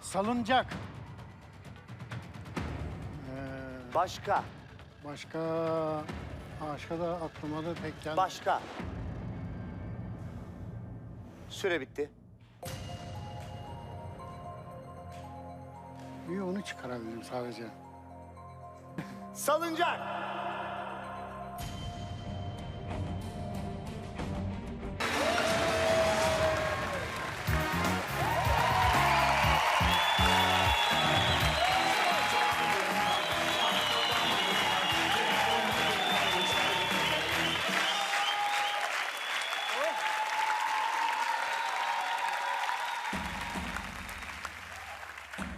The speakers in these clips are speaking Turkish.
Salıncak. Ee, Başka. başka başka da aklıma da pek gelmedi. Başka. Süre bitti. Bir onu çıkarabildim sadece. Salıncak.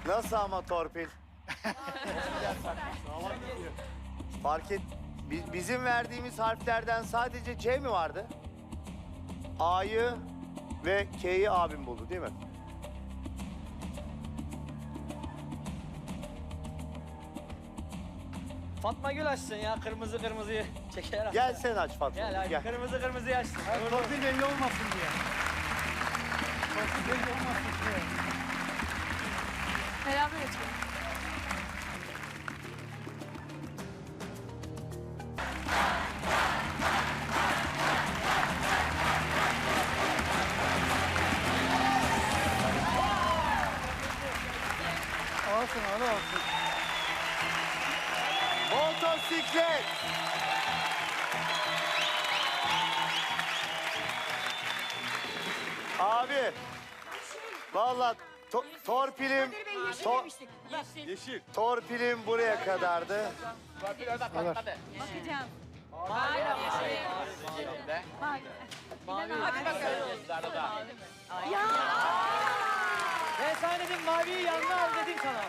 Nasıl ama torpil? Fark et. bi- Bizim verdiğimiz harflerden sadece C mi vardı? A'yı ve K'yi abim buldu değil mi? Fatma Gül açsın ya kırmızı kırmızıyı çeker. Gel sen aç Fatma. Gel hadi Gel. kırmızı kırmızıyı açsın. Torpil belli olmasın diye. Torpil belli olmasın diye. Beraber açalım. Alsın al alsın. Motosiklet. Abi. Vallahi to- torpilim to- torpilim buraya kadardı. Bakacağım. Ben sana dedim maviyi yanına al dedim sana.